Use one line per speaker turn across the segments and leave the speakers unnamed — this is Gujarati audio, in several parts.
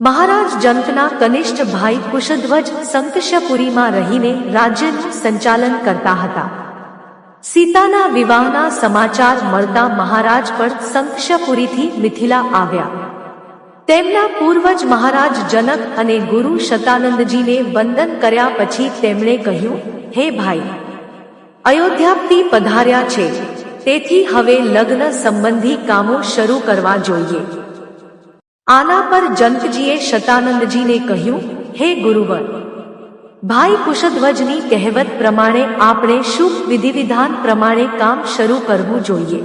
મહારાજ જનકના કનિષ્ઠ ભાઈ કુશધ્વજ સંકશપુરીમાં રહીને રાજ્યનું સંચાલન કરતા હતા. સીતાના વિવાહના સમાચાર મળતા મહારાજ પણ સંકશપુરીથી મિથિલા આવ્યા. તેમના પૂર્વજ મહારાજ જનક અને ગુરુ શતાનંદજીને વંદન કર્યા પછી તેમણે કહ્યું, હે ભાઈ, અયોધ્યાથી પધાર્યા છે. તેથી હવે લગ્ન સંબંધી કામો શરૂ કરવા જોઈએ. આના પર જનકજીએ શતાનંદજીને કહ્યું, હે ગુરુવર, ભાઈ કુશધ્વજની કહેવત પ્રમાણે આપણે શુભ વિધિવિધાન પ્રમાણે કામ શરૂ કરવું જોઈએ.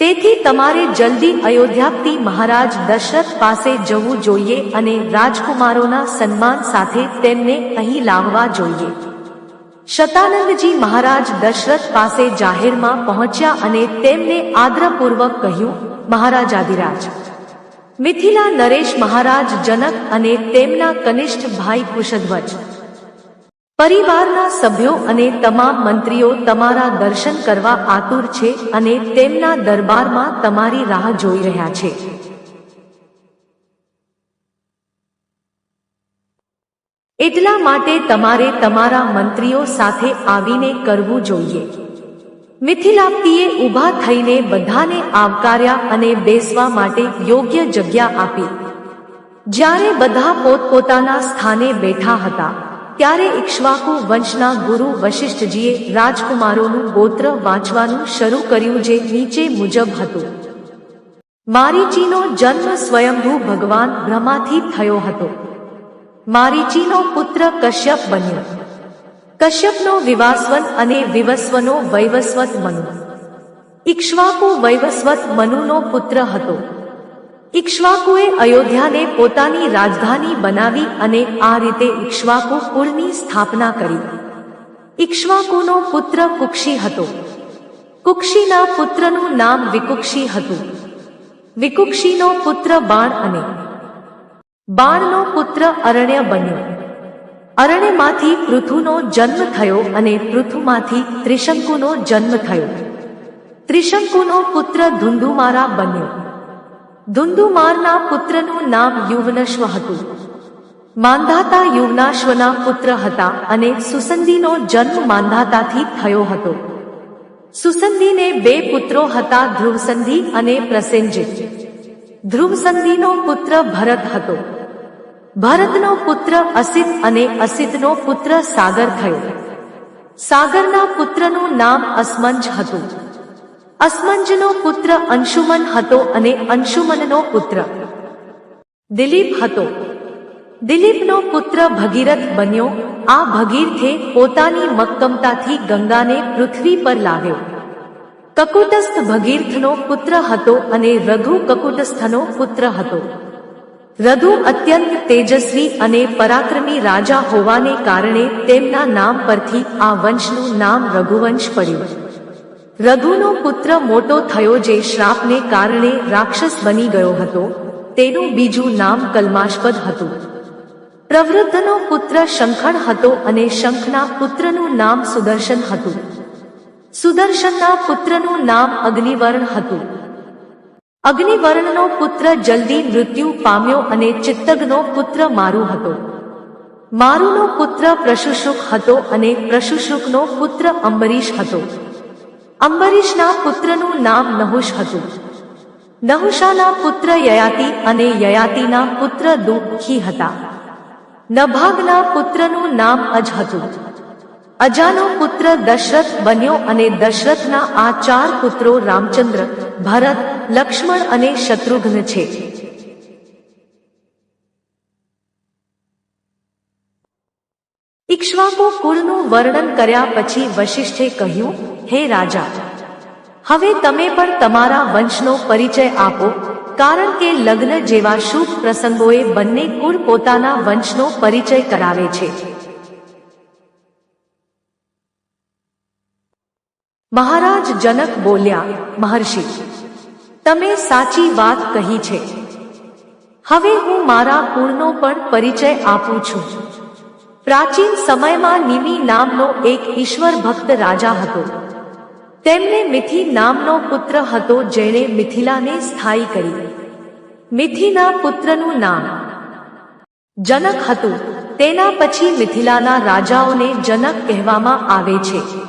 તેથી તમારે જલ્દી અયોધ્યાપતિ મહારાજ દશરથ પાસે જવું જોઈએ અને રાજકુમારોના સન્માન સાથે તેમને અહીં લાવવા જોઈએ. શતાનંદજી મહારાજ દશરથ પાસે જાહેરમાં પહોંચ્યા અને તેમને આદરપૂર્વક કહ્યું મહારાજાધિરાજ મિથિલા નરેશ મહારાજ જનક અને તેમના કનિષ્ઠ ભાઈ કુશધ્વજ. પરિવારના સભ્યો અને તમામ મંત્રીઓ તમારા દર્શન કરવા આતુર છે અને તેમના દરબારમાં તમારી રાહ જોઈ રહ્યા છે. એટલા માટે તમારે તમારા મંત્રીઓ સાથે આવીને કરવું જોઈએ. મિથિલાપ્તિએ ઊભા થઈને બધાને આવકાર્યા અને બેસવા માટે યોગ્ય જગ્યા આપી. જ્યારે બધા પોતપોતાના સ્થાને બેઠા હતા, ત્યારે ઇક્ષ્વાકુ વંશના ગુરુ વશિષ્ઠજીએ રાજકુમારોનું ગોત્ર વાંચવાનું શરૂ કર્યું જે નીચે મુજબ હતું. મારીચીનો જન્મ સ્વયંભૂ ભગવાન બ્રહ્માથી થયો હતો. મારીચીનો પુત્ર કશ્યપ બન્યો. કશ્યપનો વિવાસ્વત અને વિવસ્વનો વૈવસ્વત મનુ. ઇક્ષ્વાકુ વૈવસ્વત મનુનો પુત્ર હતો. ઇક્ષ્વાકુએ અયોધ્યાને પોતાની રાજધાની બનાવી અને આ રીતે ઇક્ષ્વાકુ કુળની સ્થાપના કરી. ઇક્ષ્વાકુનો પુત્ર કુક્ષી હતો. કુક્ષીના પુત્રનું નામ વિકુક્ષી હતું. વિકુક્ષીનો પુત્ર બાણ અને બાણનો પુત્ર અરણ્ય બન્યો. અરણ્યમાંથી પૃથુનો જન્મ થયો અને પૃથુમાંથી ત્રિશંકુનો જન્મ થયો. ત્રિશંકુનો પુત્ર ધુંધુમારા બન્યો. ધુંધુમારના પુત્રનું નામ યુવનશ્વ હતું. માંધાતા યુવનાશ્વના પુત્ર હતા અને સુસંદીનો જન્મ માંધાતાથી થયો હતો. સુસંદીને બે પુત્રો હતા ધ્રુવસંધિ અને પ્રસેનજીત ધ્રુવસંધિનો પુત્ર ભરત હતો. ભરતનો પુત્ર અસિત અને અસિતનો પુત્ર સાગર થયો. સાગરના પુત્રનું નામ અસમંજ હતું. અસમંજનો પુત્ર અંશુમન હતો અને અંશુમનનો પુત્ર દિલીપ હતો. દિલીપનો પુત્ર ભગીરથ બન્યો. આ ભગીરથે પોતાની મક્કમતાથી ગંગાને પૃથ્વી પર લાવ્યો. કકુટસ્થ ભગીરથનો પુત્ર હતો અને રઘુ કકુટસ્થનો પુત્ર હતો. રઘુ અત્યંત તેજસ્વી અને પરાક્રમી રાજા હોવાને કારણે તેમના નામ પરથી આ વંશનું નામ રઘુવંશ પડ્યું. રઘુનો પુત્ર મોટો થયો જે શ્રાપને કારણે રાક્ષસ બની ગયો હતો, તેનું બીજું નામ કલ્માષ્પદ હતું. પ્રવૃદ્ધનો પુત્ર શંખણ હતો અને શંખના પુત્રનું નામ સુદર્શન હતું. સુદર્શનના પુત્રનું નામ અગ્નિવર્ણ હતું. અગ્નિવર્ણનો પુત્ર જલ્દી મૃત્યુ પામ્યો અને ચિત્તગનો પુત્ર મારુ હતો. મારુનો પુત્ર પ્રશુશુક હતો અને પ્રશુશુકનો પુત્ર અંબરીશ હતો. અંબરીશના પુત્રનું નામ નહુશ હતું. નહુષાના પુત્ર યયાતિ અને યયાતિના પુત્ર દુઃખી હતા. નભાગના પુત્રનું નામ અજ હતું. અજાનો પુત્ર દશરથ બન્યો અને દશરથના આ ચાર પુત્રો રામચંદ્ર, ભરત, લક્ષ્મણ અને શત્રુઘ્ન છે. ઇક્ષ્વાકુ કુળનું વર્ણન કર્યા પછી વશિષ્ઠે કહ્યું, હે રાજા, હવે તમે પણ તમારા વંશનો પરિચય આપો, કારણ કે લગ્ન જેવા શુભ પ્રસંગોએ બંને કુળ પોતાના વંશનો પરિચય કરાવે છે. મહારાજ જનક બોલ્યા, મહર્ષિ, તમે સાચી વાત કહી છે. હવે હું મારા કુળનો પણ પરિચય આપું છું. પ્રાચીન સમયમાં નિમી નામનો એક ઈશ્વર ભક્ત રાજા હતો. તેમને મિથિ નામનો પુત્ર હતો જેણે મિથિલાને સ્થાયી કરી. મિથિના પુત્રનું નામ જનક હતું. તેના પછી મિથિલાના રાજાઓને જનક કહેવામાં આવે છે.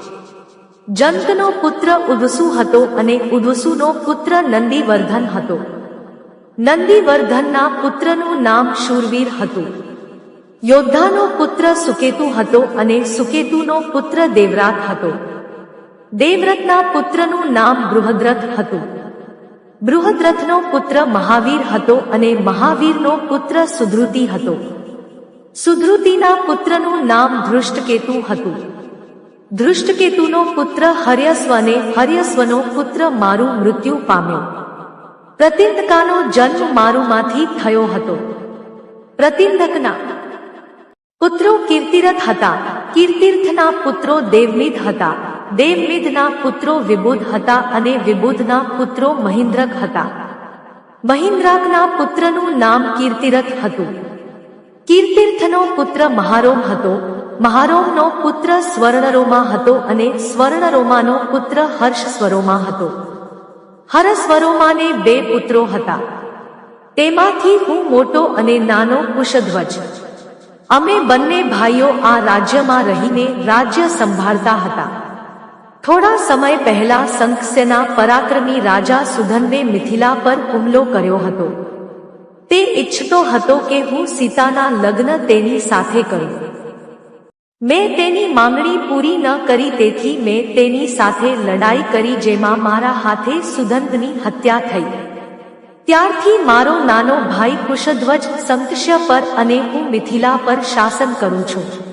જંતનો પુત્ર ઉદસુ હતો અને ઉદસુનો પુત્ર નંદીવર્ધન હતો. નંદીવર્ધનના પુત્રનું નામ શૂરવીર હતું. યોદ્ધાનો પુત્ર સુકેતુ હતો અને સુકેતુનો પુત્ર દેવરાત હતો. દેવરથના પુત્રનું નામ બૃહદ્રથ હતું. બૃહદ્રથનો પુત્ર મહાવીર હતો અને મહાવીરનો પુત્ર સુધૃતિ હતો. સુધૃતિના પુત્રનું નામ ધૃષ્ટકેતુ હતું. ધૃષ્ટકેતુનો પુત્ર હર્યસ્વને હર્યસ્વનો પુત્ર મારું મૃત્યુ પામ્યો. પ્રતિંદકાનો જન્મ મારુમાંથી થયો હતો. પ્રતિંદકના પુત્રો કીર્તિરથ હતા. કીર્તિર્થના પુત્રો દેવમિદ હતા. દેવમિદના પુત્રો વિબુધ હતા અને વિબુધના પુત્રો મહિન્દ્રક હતા. મહિન્દ્રાકના પુત્રનું નામ કીર્તિરથ હતું. કીર્તિર્થનો પુત્ર મહારોમ હતો. મહારોમનો પુત્ર સ્વર્ણરોમા હતો અને સ્વર્ણરોમાનો પુત્ર હર્ષસ્વરોમા હતો. હરસ્વરોમાને બે પુત્રો હતા. તેમાંથી હું મોટો અને નાનો કુશધ્વજ. અમે બંને ભાઈઓ આ રાજ્યમાં રહીને રાજ્ય સંભાળતા હતા. થોડા સમય પહેલા શંખસેના પરાક્રમી રાજા સુધનને મિથિલા પર હુમલો કર્યો હતો. તે ઈચ્છતો હતો કે હું સીતાના લગ્ન તેની સાથે કરું. મેં તેની માંગણી પૂરી ન કરી તેથી મેં તેની સાથે લડાઈ કરી જેમાં મારા હાથે સુધંતની હત્યા થઈ. ત્યારથી મારો નાનો ભાઈ કુશધ્વજ સંતશ્ય પર અને હું મિથિલા પર શાસન કરું છું.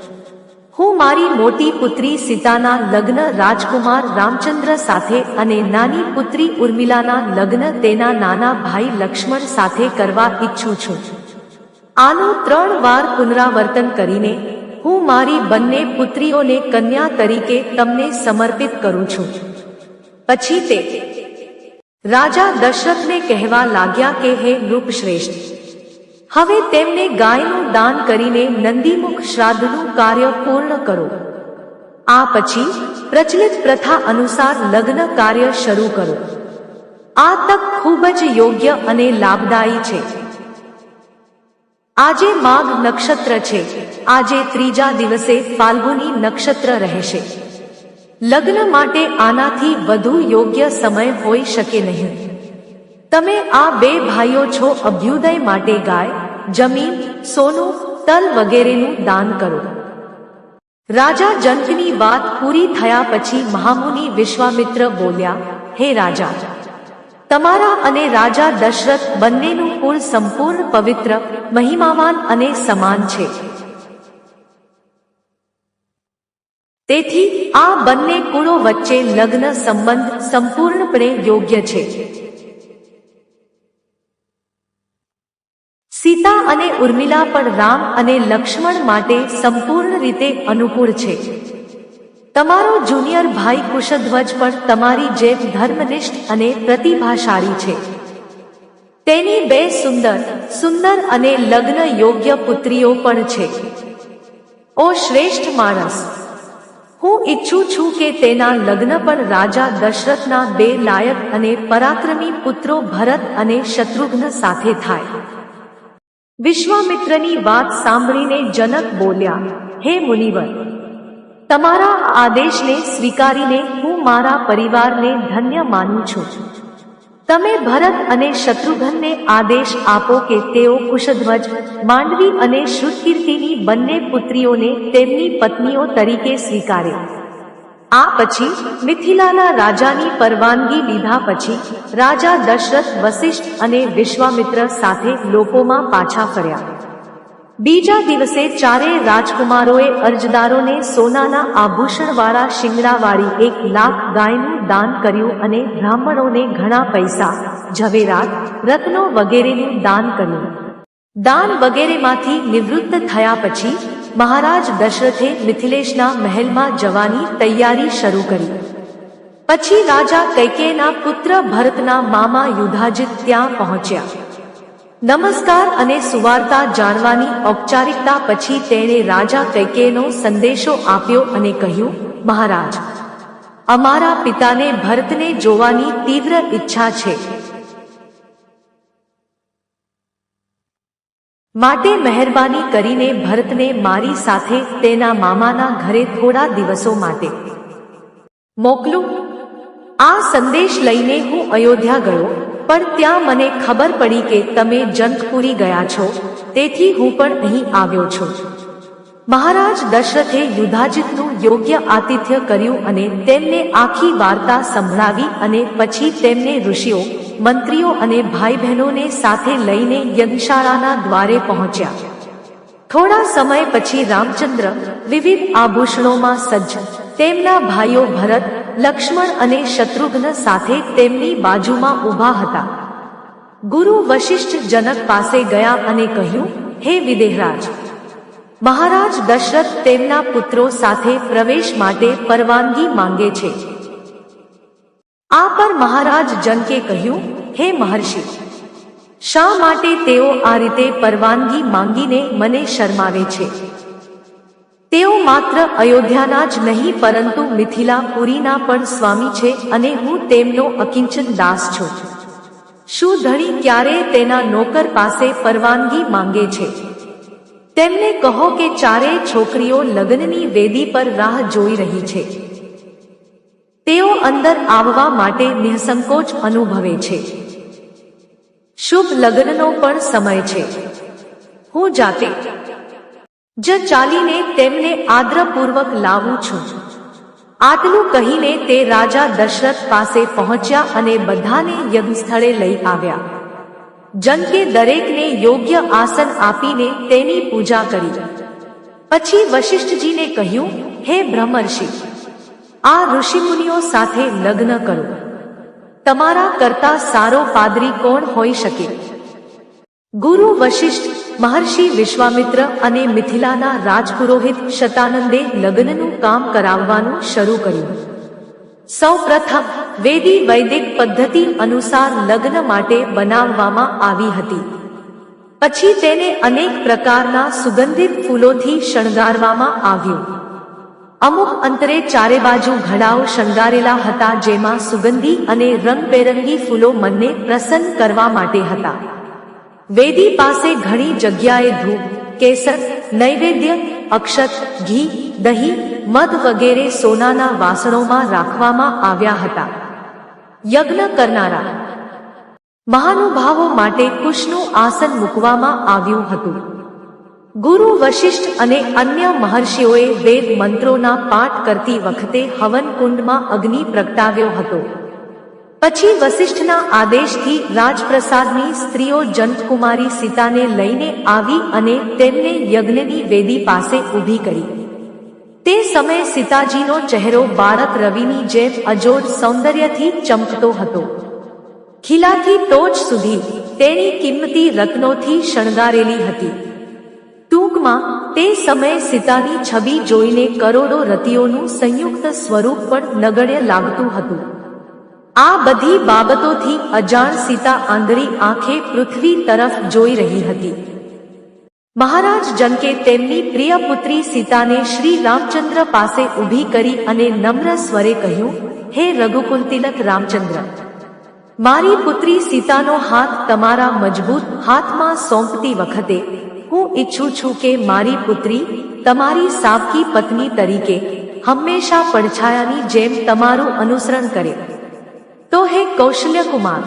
હું મારી મોટી પુત્રી સીતાના લગ્ન રાજકુમાર રામચંદ્ર સાથે અને નાની પુત્રી ઉર્મિલાના લગ્ન તેના નાના ભાઈ લક્ષ્મણ સાથે કરવા ઈચ્છું છું. આનું ત્રણ વાર પુનરાવર્તન કરીને હું મારી બંને પુત્રીઓને કન્યા તરીકે તમને સમર્પિત કરું છું. પછી તે રાજા દશરથને કહેવા લાગ્યા કે, હે નૃપશ્રેષ્ઠ હવે તેમને ગાયનું દાન કરીને નંદીમુખ શ્રાદ્ધનું કાર્ય પૂર્ણ કરો. આ પછી પ્રચલિત પ્રથા અનુસાર લગ્ન કાર્ય શરૂ કરો. આ તક ખૂબ જ યોગ્ય અને લાભદાયી છે. આજે માઘ નક્ષત્ર છે. આજે ત્રીજા દિવસે ફાલ્ગુની નક્ષત્ર રહેશે. લગ્ન માટે આનાથી વધુ યોગ્ય સમય હોઈ શકે નહીં. તમે આ બે ભાઈઓ છો અભ્યુદય માટે ગાય જમીન, સોનું, તલ વગેરેનું દાન કરો. રાજા જનકની વાત પૂરી થયા પછી મહામુનિ વિશ્વામિત્ર બોલ્યા, હે રાજા, તમારા અને રાજા દશરથ બંનેનું કુળ સંપૂર્ણ પવિત્ર, મહિમાવાન અને સમાન છે. તેથી આ બંને કુળો વચ્ચે લગ્ન સંબંધ સંપૂર્ણપણે યોગ્ય છે. સીતા અને ઉર્મિલા પણ રામ અને લક્ષ્મણ માટે સંપૂર્ણ રીતે અનુકૂળ છે. તમારો જુનિયર ભાઈ કુશધ્વજ પણ તમારી જેમ ધર્મનિષ્ઠ અને પ્રતિભાશાળી છે. તેની બે સુંદર સુંદર અને લગ્ન યોગ્ય પુત્રીઓ પણ છે. ઓ શ્રેષ્ઠ માણસ! હું ઈચ્છું છું કે તેના લગ્ન પણ રાજા દશરથના બે લાયક અને પરાક્રમી પુત્રો ભરત અને શત્રુઘ્ન સાથે થાય. વિશ્વામિત્રની વાત સાંભળીને જનક બોલ્યા, હે મુનિવર, તમારા આદેશને સ્વીકારીને હું મારા પરિવારને ધન્ય માનું છું. તમે ભરત અને શત્રુઘ્નને આદેશ આપો કે તેઓ કુશધ્વજ, માંડવી અને શ્રુતકીર્તિની બંને પુત્રીઓને તેમની પત્નીઓ તરીકે સ્વીકારે. આ પછી મિથિલાના રાજાની પરવાનગી લીધા પછી રાજા દશરથ વસિષ્ઠ અને વિશ્વામિત્ર સાથે લોકોમાં પાછા ફર્યા. બીજા દિવસે ચારેય રાજકુમારોએ અરજદારોને સોનાના આભૂષણવાળા શિંગડાવાળી એક લાખ ગાયનું દાન કર્યું અને બ્રાહ્મણોને ઘણા પૈસા, ઝવેરાત, રત્નો વગેરેનું દાન કર્યું. દાન વગેરેમાંથી નિવૃત્ત થયા પછી મહારાજ દશરથે મિથિલેશના મહેલમાં જવાની તૈયારી શરૂ કરી. પછી રાજા કૈકેયના પુત્ર ભરતના મામા યુધાજીત ત્યાં પહોંચ્યા. નમસ્કાર અને સુવાર્તા જાણવાની ઔપચારિકતા પછી તેણે રાજા કૈકેયનો સંદેશો આપ્યો અને કહ્યું, મહારાજ, અમારા પિતાને ભરતને જોવાની તીવ્ર ઈચ્છા છે. માટે મહેરબાની કરીને ભરતને મારી સાથે તેના મામાના ઘરે થોડા દિવસો માટે. મોકલું? આ સંદેશ લઈને હું અયોધ્યા ગયો, પણ ત્યાં મને ખબર પડી કે તમે જંતપુરી ગયા છો, તેથી હું પણ અહીં આવ્યો છું. મહારાજ દશરથે યુધાજીતનું યોગ્ય આતિથ્ય કર્યું અને તેમને આખી વાર્તા સંભળાવી અને પછી તેમને ઋષિઓ મંત્રીઓ અને ભાઈ બહેનોને સાથે લઈને યજ્ઞશાળાના દ્વારે પહોંચ્યા. થોડા સમય પછી રામચંદ્ર વિવિધ આભૂષણોમાં સજ્જ. તેમના ભાઈઓ ભરત, લક્ષ્મણ અને શત્રુઘ્ન સાથે તેમની બાજુમાં ઊભા હતા. ગુરુ વશિષ્ઠ જનક પાસે ગયા અને કહ્યું, હે વિદેહરાજ, મહારાજ દશરથ તેમના પુત્રો સાથે પ્રવેશ માટે પરવાનગી માંગે છે. આ પર મહારાજ જનકે કહ્યું, હે મહર્ષિ, શા માટે તેઓ આ રીતે પરવાનગી માંગીને મને શરમાવે છે? તેઓ માત્ર અયોધ્યાના જ નહીં, પરંતુ મિથિલા પુરીના પણ સ્વામી છે અને હું તેમનો અકિંચન દાસ છું. શું ધણી ક્યારે તેના નોકર પાસે પરવાનગી માંગે છે? તેમને કહો કે ચારેય છોકરીઓ લગ્નની વેદી પર રાહ જોઈ રહી છે. તેઓ અંદર આવવા માટે નિઃસંકોચ અનુભવે છે. શુભ લગ્નનો પણ સમય છે. હું જાતે જ ચાલીને તેમને આદ્રપૂર્વક લાવું છું. આટલું કહીને તે રાજા દશરથ પાસે પહોંચ્યા અને બધાને યજ્ઞસ્થળે લઈ આવ્યા. જનકે દરેકને યોગ્ય આસન આપીને તેની પૂજા કરી. પછી વશિષ્ઠજીને કહ્યું, હે બ્રહ્મર્ષિ આ ઋષિમુનિઓ સાથે લગ્ન કરો. તમારા કરતા સારો પાદરી કોણ હોઈ શકે? ગુરુ વશિષ્ઠ, મહર્ષિ વિશ્વામિત્ર અને મિથિલાના રાજપુરોહિત શતાનંદે લગ્નનું કામ કરાવવાનું શરૂ કર્યું. સૌ પ્રથમ વેદી વૈદિક પદ્ધતિ અનુસાર લગ્ન માટે બનાવવામાં આવી હતી. પછી તેને અનેક પ્રકારના સુગંધિત ફૂલોથી શણગારવામાં આવ્યું. અમુક અંતરે ચારે બાજુ ઘડાઓ શણગારેલા હતા, જેમાં સુગંધી અને રંગબેરંગી ફૂલો મનને પ્રસન્ન કરવા માટે હતા. વેદી પાસે ઘણી જગ્યાએ ધૂપ, કેસર, નૈવેદ્ય, અક્ષત, ઘી, દહીં, મધ વગેરે સોનાના વાસણોમાં રાખવામાં આવ્યા હતા. યજ્ઞ કરનારા મહાનુભાવો માટે કુશનું આસન મૂકવામાં આવ્યું હતું. ગુરુ વશિષ્ઠ અને અન્ય મહર્ષિઓએ વેદ મંત્રોના પાઠ કરતી વખતે હવન કુંડમાં અગ્નિ પ્રગટાવ્યો હતો. પછી વશિષ્ઠના આદેશથી રાજપ્રસાદની સ્ત્રીઓ જંતકુમારી સીતાને લઈને આવી અને તેમને યજ્ઞની વેદી પાસે ઊભી કરી. તે સમયે સીતાજીનો ચહેરો બાળક રવિની જેમ અજોડ સૌંદર્યથી ચમકતો હતો. ખીલાથી ટોચ સુધી તેની કિંમતી રત્નોથી શણગારેલી હતી. ટૂંકમાં, તે સમયે સીતાની છબી જોઈને કરોડો રતિઓનું સંયુક્ત સ્વરૂપ પણ નગણ્ય લાગતું હતું. આ બધી બાબતોથી અજાણ સીતા આંધળી આંખે પૃથ્વી તરફ જોઈ રહી હતી. મહારાજ જનકે તેમની પ્રિય પુત્રી સીતાને શ્રી રામચંદ્ર પાસે ઊભી કરી અને નમ્ર સ્વરે કહ્યું, હે રઘુકુલ તિલક રામચંદ્ર, મારી પુત્રી સીતાનો હાથ તમારા મજબૂત હાથમાં સોંપતી વખતે હું ઈચ્છું છું કે મારી પુત્રી તમારી સાવકી પત્ની તરીકે હંમેશા પડછાયાની જેમ તમારું અનુસરણ કરે. તો હે કૌશલ્ય કુમાર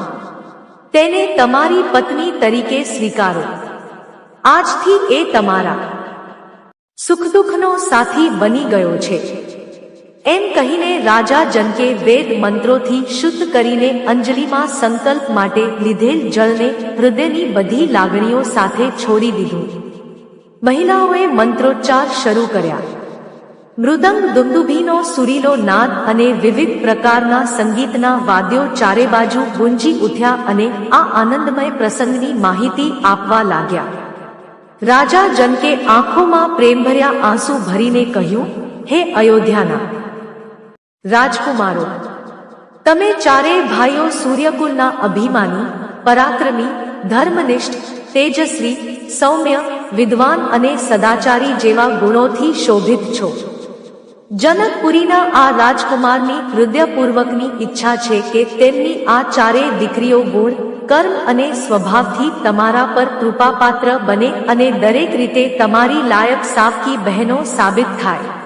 તેને તમારી પત્ની તરીકે સ્વીકારો. આજથી એ તમારા સુખ દુઃખનો સાથી બની ગયો છે. એમ કહીને રાજા જનકે વેદ મંત્રોથી શુદ્ધ કરીને અંજલિમાં સંકલ્પ માટે લીધેલ જળને હૃદયની બધી લાગણીઓ સાથે છોડી દીધું. મહિલાઓએ મંત્રોચ્ચાર શરૂ કર્યા. મૃદંગ દુંદુભીનો સુરીલો નાદ અને વિવિધ પ્રકારના સંગીતના વાદ્યો ચારે બાજુ ગુંજી ઉઠ્યા અને આ આનંદમય પ્રસંગની માહિતી આપવા લાગ્યા. રાજા જનકે આંખોમાં પ્રેમભર્યા આંસુ ભરીને કહ્યું, હે અયોધ્યાના રાજકુમારો, તમે ચારેય ભાઈઓ સૂર્યકુલના અભિમાની, પરાક્રમી, ધર્મનિષ્ઠ, તેજસ્વી, સૌમ્ય, વિદ્વાન અને સદાચારી જેવા ગુણોથી શોભિત છો. જનકપુરીના આ રાજકુમારની હૃદયપૂર્વકની ઈચ્છા છે કે તેમની આ ચારેય દીકરીઓ ગુણ, કર્મ અને સ્વભાવથી તમારા પર કૃપાપાત્ર બને અને દરેક રીતે તમારી લાયક સાવકી બહેનો સાબિત થાય.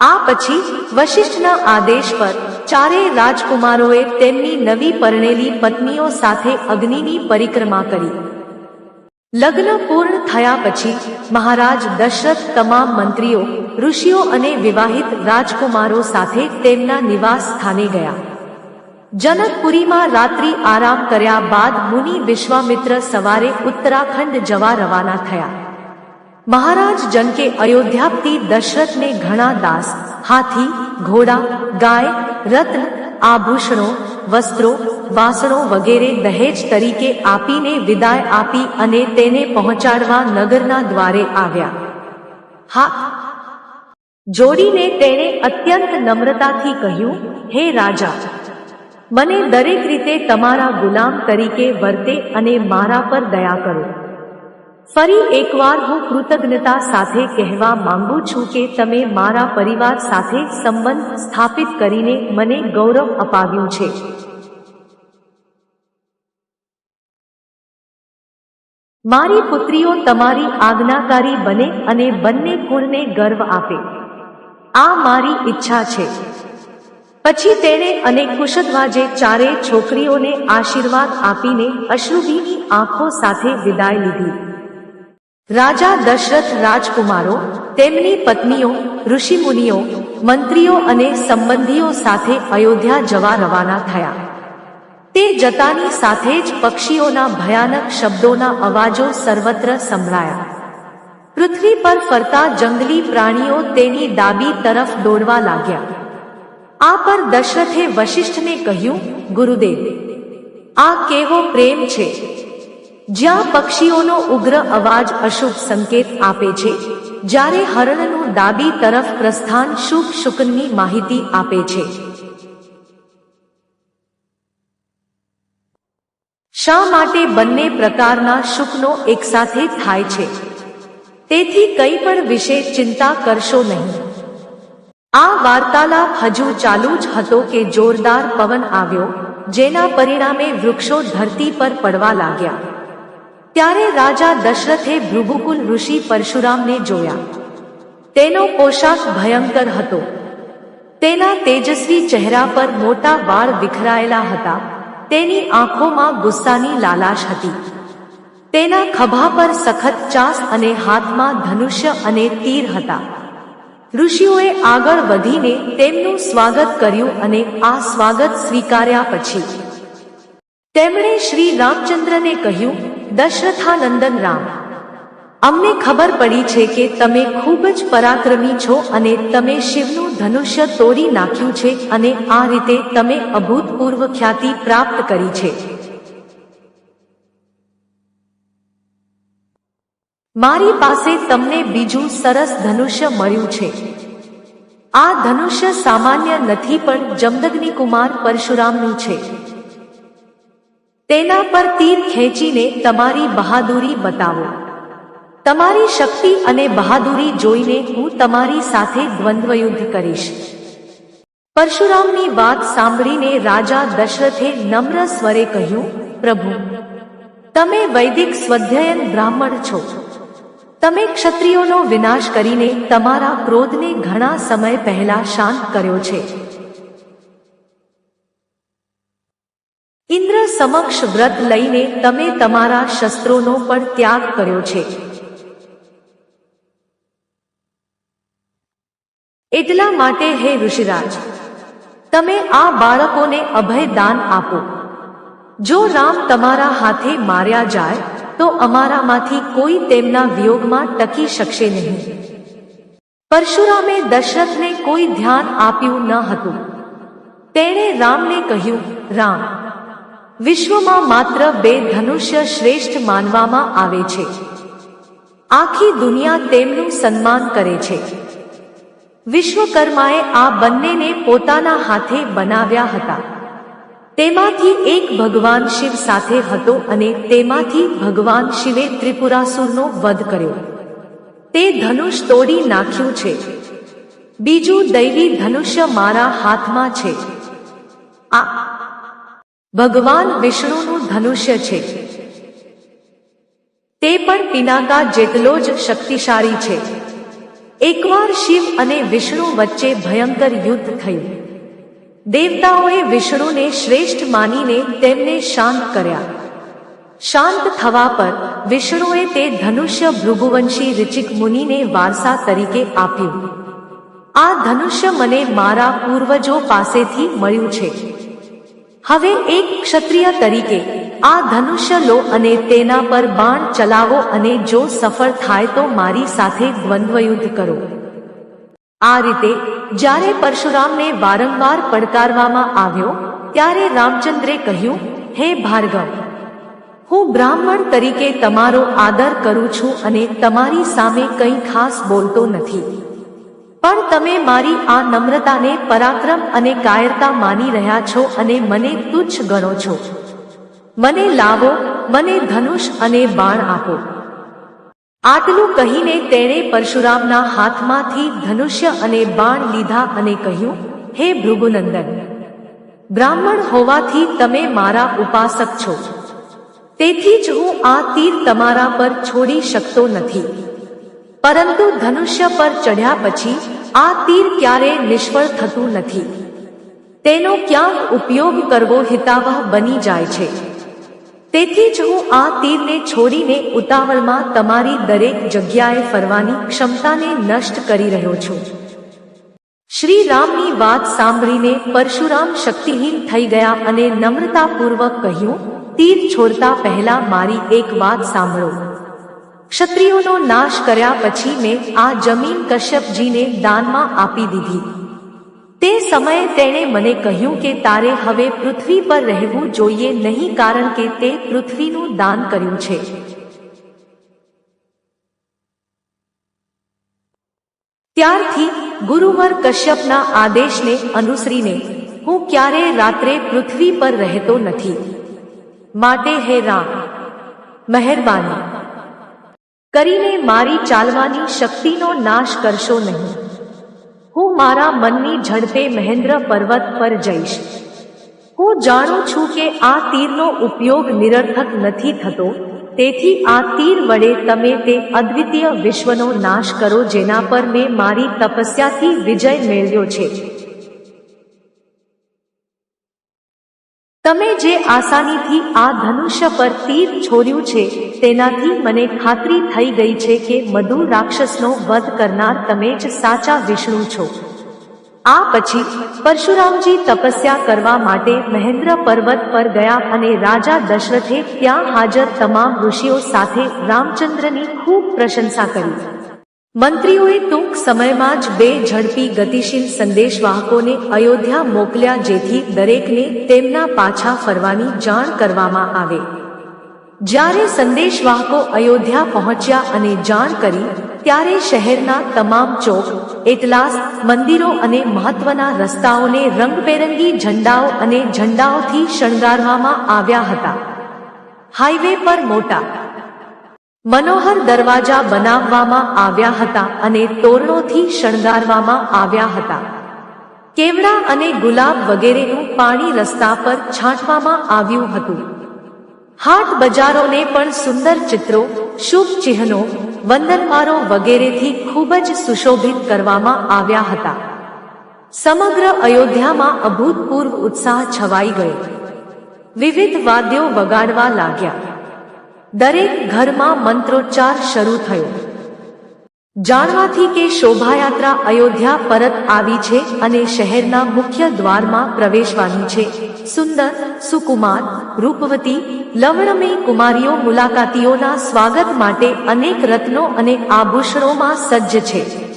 આ પછી વશિષ્ઠના આદેશ પર ચારેય રાજકુમારોએ તેમની નવી પરણેલી પત્નીઓ સાથે અગ્નિની પરિક્રમા કરી. લગ્ન પૂર્ણ થયા પછી મહારાજ દશરથ તમામ મંત્રીઓ, ઋષિઓ અને વિવાહિત રાજકુમારો સાથે તેમના નિવાસ સ્થાને ગયા. જનકપુરીમાં રાત્રિ આરામ કર્યા બાદ મુનિ વિશ્વામિત્ર સવારે ઉત્તરાખંડ જવા રવાના થયા. મહારાજ જનકે અયોધ્યાપતિ દશરથને ઘણા દાસ, હાથી, ઘોડા, ગાય, રત્ન, આભૂષણો, વસ્ત્રો, વાસણો વગેરે દહેજ તરીકે આપીને વિદાય આપી અને તેને પહોંચાડવા નગરના દ્વારે આવ્યા. હા, જોડીને તેણે અત્યંત નમ્રતાથી કહ્યું, હે રાજા, મને દરેક રીતે તમારા ગુલામ તરીકે વર્તે અને મારા પર દયા કરો. ફરી એકવાર હું કૃતજ્ઞતા સાથે કહેવા માંગુ છું કે તમે મારા પરિવાર સાથે સંબંધ સ્થાપિત કરીને મને ગૌરવ અપાવ્યું છે. મારી પુત્રીઓ તમારી આજ્ઞાકારી બને અને બંને કુળને ગર્વ આપે. આ મારી ઈચ્છા છે. પછી તેણે અને કુશધ્વાજે ચારે છોકરીઓને આશીર્વાદ આપીને અશ્રુભીની આંખો સાથે વિદાય લીધી. રાજા દશરથ રાજકુમારો, તેમની પત્નીઓ, ઋષિમુનિઓ, મંત્રીઓ અને સંબંધીઓ સાથે અયોધ્યા જવા રવાના થયા. તે જતાની સાથે જ પક્ષીઓના ભયાનક શબ્દોના અવાજો સર્વત્ર સંભળાયા. પૃથ્વી પર ફરતા જંગલી પ્રાણીઓ તેની ડાબી તરફ દોડવા લાગ્યા. આ પર દશરથે વશિષ્ઠને કહ્યું, ગુરુદેવ, આ કેવો પ્રેમ છે? જ્યાં પક્ષીઓનો ઉગ્ર અવાજ અશુભ સંકેત આપે છે, જ્યારે હરણનું ડાબી તરફ પ્રસ્થાન શુભ શુકનની માહિતી આપે છે. શા માટે બંને પ્રકારના શુકનો એકસાથે થાય છે? તેથી કંઈ પણ વિશે ચિંતા કરશો નહીં. આ વાર્તાલાપ હજુ ચાલુ જ હતો કે જોરદાર પવન આવ્યો, જેના પરિણામે વૃક્ષો ધરતી પર પડવા લાગ્યા. ત્યારે રાજા દશરથે ભૃગુકુલ ઋષિ પરશુરામને જોયા. તેનો પોશાક ભયંકર હતો. તેના તેજસ્વી ચહેરા પર મોટા વાળ વિખરાયેલા હતા. તેની આંખોમાં ગુસ્સાની લાલાશ હતી. તેના ખભા પર સખત ચાસ અને હાથમાં ધનુષ્ય અને તીર હતા. ઋષિઓએ આગળ વધીને તેમનું સ્વાગત કર્યું અને આ સ્વાગત સ્વીકાર્યા પછી. તેમણે શ્રી રામચંદ્રને કહ્યું દશરથાનંદન રામ. અમને ખબર પડી છે કે તમે ખૂબ જ પરાક્રમી છો અને તમે શિવનું ધનુષ્ય તોડી નાખ્યું છે અને આ રીતે તમે અભૂતપૂર્વ ખ્યાતિ પ્રાપ્ત કરી છે. મારી પાસે તમને બીજું સરસ ધનુષ્ય મળ્યું છે. આ ધનુષ્ય સામાન્ય નથી પણ જમદગ્નિ કુમાર પરશુરામનું છે. તેના પર તીર ખેંચીને તમારી બહાદુરી બતાવો. તમારી શક્તિ અને બહાદુરી જોઈને હું તમારી સાથે દ્વંદ્વયુદ્ધ કરીશ. પરશુરામની વાત સાંભળીને રાજા દશરથે નમ્ર સ્વરે કહ્યું, પ્રભુ, તમે વૈદિક સ્વધ્યયન બ્રાહ્મણ છો. તમે ક્ષત્રિયોનો વિનાશ કરીને તમારા ક્રોધને ઘણા સમય પહેલા શાંત કર્યો છે. ઇન્દ્ર સમક્ષ વ્રત લઈને તમે તમારા શસ્ત્રોનો પણ ત્યાગ કર્યો છે. એટલા માટે હે ઋષિરાજ, તમે આ બાળકોને અભય દાન આપો. જો રામ તમારા હાથે માર્યા જાય, તો અમારામાંથી કોઈ તેમના વિયોગમાં ટકી શકશે નહીં. પરશુરામે દશરથને કોઈ ધ્યાન આપ્યું ન હતું. તેણે રામને કહ્યું, રામ વિશ્વમાં માત્ર બે ધનુષ્ય શ્રેષ્ઠ માનવામાં આવે છે. આખી દુનિયા તેમનું સન્માન કરે છે. વિશ્વકર્માએ આ બંનેને પોતાના હાથે બનાવ્યા હતા. તેમાંથી એક ભગવાન શિવ સાથે હતો અને તેમાંથી ભગવાન શિવે ત્રિપુરાસુરનો વધ કર્યો. તે ધનુષ તોડી નાખ્યું છે. બીજું દૈવી ધનુષ્ય મારા હાથમાં છે. આ ભગવાન વિષ્ણુનું ધનુષ્ય છે. તે પણ પિનાકા જેટલો જ શક્તિશાળી છે. એકવાર શિવ અને વિષ્ણુ વચ્ચે ભયંકર યુદ્ધ થયું. દેવતાઓએ વિષ્ણુને શ્રેષ્ઠ માનીને તેમને શાંત કર્યા. શાંત થવા પર વિષ્ણુએ તે ધનુષ્ય ભૃગુવંશી ઋચિક મુનિને વારસા તરીકે આપ્યું. આ ધનુષ્ય મને મારા પૂર્વજો પાસેથી મળ્યું છે. હવે એક ક્ષત્રિય તરીકે, આ ધનુષ્ય લો અને તેના પર બાણ ચલાવો અને જો સફળ થાય તો મારી સાથે દ્વંદ્વયુદ્ધ કરો. આ રીતે, જ્યારે પરશુરામને વારંવાર પડકારવામાં આવ્યો, ત્યારે રામચંદ્રે કહ્યું, હે ભાર્ગવ, હું બ્રાહ્મણ તરીકે તમારો આદર કરું છું અને તમારી સામે કંઈ ખાસ બોલતો નથી. પણ તમે મારી આ નમ્રતાને પરાક્રમ અને કાયરતા માની રહ્યા છો અને મને તુચ્છ ગણો છો. મને લાવો, મને ધનુષ અને બાણ આપો. આટલું કહીને તેણે પરશુરામના હાથમાંથી ધનુષ્ય અને બાણ લીધા અને કહ્યું, હે ભૃગુનંદન, બ્રાહ્મણ હોવાથી તમે મારા ઉપાસક છો. તેથી જ હું આ તીર તમારા પર છોડી શકતો નથી. પરંતુ ધનુષ્ય પર ચઢ્યા પછી આ તીર ક્યારે નિષ્ફળ થતું નથી. તેનો ક્યાંક ઉપયોગ કરવો હિતાવહ બની જાય છે. તેથી જ હું આ તીરને છોડીને ઉતાવળમાં તમારી દરેક જગ્યાએ ફરવાની ક્ષમતાને નષ્ટ કરી રહ્યો છું. શ્રી રામની વાત સાંભળીને પરશુરામ શક્તિહીન થઈ ગયા અને નમ્રતાપૂર્વક કહ્યું, તીર છોડતા પહેલા મારી એક વાત સાંભળો. ક્ષત્રિયોનો નાશ કર્યા પછી મેં આ જમીન કશ્યપજીને દાનમાં આપી દીધી. તે સમયે તેણે મને કહ્યું કે તારે હવે પૃથ્વી પર રહેવું જોઈએ નહીં કારણ કે તે પૃથ્વીનું દાન કર્યું છે. ત્યારથી ગુરુવર કશ્યપના આદેશને અનુસરીને હું ક્યારેય રાત્રે પૃથ્વી પર રહેતો નથી. માટે હે રામ. મહેરબાની. કરીને મારી ચાલવાની શક્તિનો નાશ કરશો નહીં. હું મારા મનની ઝડપે મહેન્દ્ર પર્વત પર જઈશ. હું જાણું છું કે આ તીરનો ઉપયોગ નિરર્થક નથી થતો, તેથી આ તીર વડે તમે તે અદ્વિતીય વિશ્વનો નાશ કરો જેના પર મેં મારી તપસ્યાથી વિજય મેળવ્યો છે. તમે જે આસાનીથી આ ધનુષ્ય પર તીર છોડ્યું છે, તેનાથી મને ખાતરી થઈ ગઈ છે કે મધુ રાક્ષસનો વધ કરનાર તમે જ સાચા વિષ્ણુ છો. આ પછી પરશુરામજી તપસ્યા કરવા માટે મહેન્દ્ર પર્વત પર ગયા અને રાજા દશરથે ત્યાં હાજર તમામ ઋષિઓ સાથે રામચંદ્રની ખૂબ પ્રશંસા કરી. મંત્રીઓએ ટૂંક સમયમાં જ બે ઝડપી ગતિશીલ સંદેશવાહકોને અયોધ્યા મોકલ્યા જેથી દરેકને તેમના પાછા ફરવાની જાણ કરવામાં આવે. જ્યારે સંદેશવાહકો અયોધ્યા પહોંચ્યા અને જાણ કરી, ત્યારે શહેરના તમામ ચોક, એટલાસ, મંદિરો અને મહત્વના રસ્તાઓને રંગબેરંગી ઝંડાઓ અને ઝંડાઓથી શણગારવામાં આવ્યા હતા. હાઈવે પર મોટા મનોહર દરવાજા બનાવવામાં આવ્યા હતા અને તોરણોથી શણગારવામાં આવ્યા હતા. કેવડા અને ગુલાબ વગેરેનું પાણી રસ્તા પર છાંટવામાં આવ્યું હતું. હાટ બજારોને પણ સુંદર ચિત્રો, શુભ ચિહ્નો વંદનવારો વગેરેથી ખૂબ જ સુશોભિત કરવામાં આવ્યા હતા. સમગ્ર અયોધ્યામાં અભૂતપૂર્વ ઉત્સાહ છવાઈ ગયો. વિવિધ વાદ્યો વગાડવા લાગ્યા. દરેક ઘરમાં મંત્રોચ્ચાર શરૂ થયો. જાણવાથી કે શોભાયાત્રા અયોધ્યા પરત આવી છે અને શહેરના મુખ્ય દ્વારમાં પ્રવેશવાની છે. સુંદર, સુકુમાર, રૂપવતી, લવણમય કુમારીઓ મુલાકાતીઓના સ્વાગત માટે અનેક રત્નો અને આભૂષણોમાં સજ્જ છે.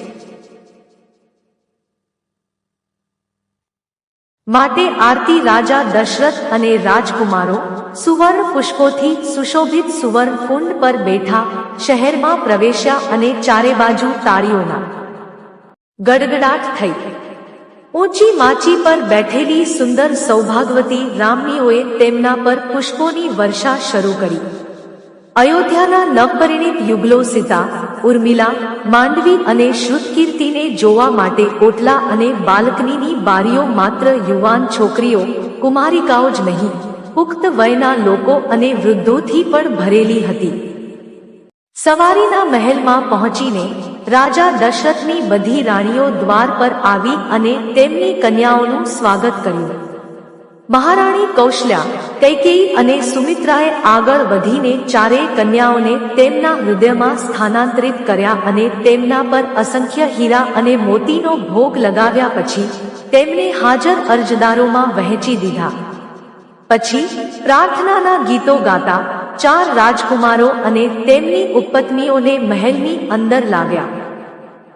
માટે આરતી રાજા દશરથ અને રાજકુમારો સુવર્ણ પુષ્પોથી સુશોભિત સુવર્ણ કુંડ પર બેઠા શહેરમાં પ્રવેશ્યા અને ચારે બાજુ તાળીઓના ગડગડાટ થઈ. ઊંચી માચી પર બેઠેલી સુંદર સૌભાગવતી રામનીઓએ તેમના પર પુષ્પોની વર્ષા શરૂ કરી. અયોધ્યાના નવપરિણીત યુગલો સીતા, ઉર્મિલા, માંડવી અને શ્રુતકીર્તિને જોવા માટે ઓટલા અને બાલ્કનીની બારીઓ માત્ર યુવાન છોકરીઓ, કુમારિકાઓ જ નહીં, પુખ્ત વયના લોકો અને વૃદ્ધોથી પણ ભરેલી હતી. સવારીના મહેલમાં પહોંચીને રાજા દશરથની બધી રાણીઓ દ્વાર પર આવી અને તેમની કન્યાઓનું સ્વાગત કર્યું. મહારાણી કૌશલ્યા, કૈકેયી અને સુમિત્રાએ આગળ વધીને ચારેય કન્યાઓને તેમના હૃદયમાં સ્થાનાંતરિત કર્યા અને તેમના પર અસંખ્ય હીરા અને મોતીનો ભોગ લગાવ્યા પછી તેમને હાજર અરજદારોમાં વહેંચી દીધા. પછી પ્રાર્થનાના ગીતો ગાતા ચાર રાજકુમારો અને તેમની ઉપપત્નીઓને મહેલની અંદર લાવ્યા.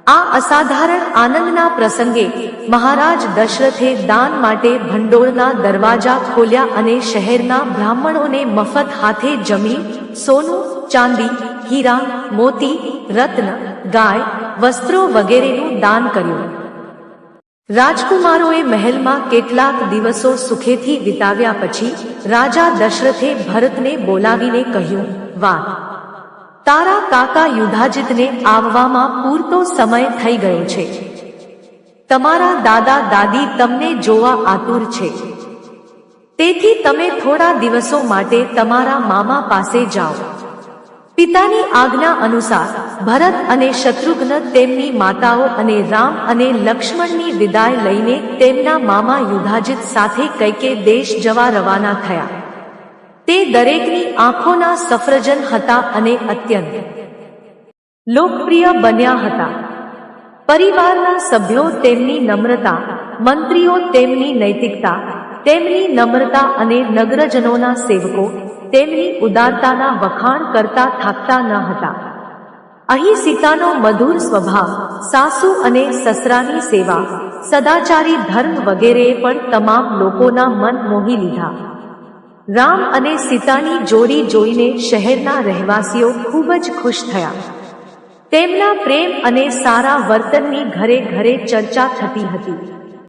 આ અસાધારણ આનંદના પ્રસંગે મહારાજ દશરથે દાન માટે ભંડોળના દરવાજા ખોલ્યા અને શહેરના બ્રાહ્મણોને મફત હાથે જમી, સોનું, ચાંદી, હીરા, મોતી, રત્ન, ગાય, વસ્ત્રો વગેરેનું દાન કર્યું. રાજકુમારોએ મહેલમાં કેટલાક દિવસો સુખેથી વિતાવ્યા પછી રાજા દશરથે ભરતને બોલાવીને કહ્યું વાત તારા કાકા યુધાજીતને આવવામાં પૂરતો સમય થઈ ગયો છે. તમારા દાદા દાદી તમને જોવા આતુર છે. તેથી તમે થોડા દિવસો માટે તમારા મામા પાસે જાઓ. પિતાની આજ્ઞા અનુસાર ભરત અને શત્રુઘ્ન તેમની માતાઓ અને રામ અને લક્ષ્મણની વિદાય લઈને તેમના મામા યુધાજીત સાથે કઈકે દેશ જવા રવાના થયા. તે દરેકની આંખોના સફરજન હતા અને અત્યંત. લોકપ્રિય બન્યા હતા. પરિવારના સભ્યો તેમની નમ્રતા, મંત્રીઓ તેમની નૈતિકતા, તેમની નમ્રતા અને નગરજનોના સેવકો તેમની ઉદારતાના વખાણ કરતા થાકતા ન હતા. અહીં સીતાનો મધુર સ્વભાવ, સાસુ અને સસરાની સેવા, સદાચારી ધર્મ વગેરેએ પણ તમામ લોકોના મન મોહી લીધા. રામ અને સીતાની જોડી જોઈને શહેરના રહેવાસીઓ ખૂબ જ ખુશ થયા. તેમના પ્રેમ અને સારા વર્તનની ઘરે ઘરે ચર્ચા થતી હતી.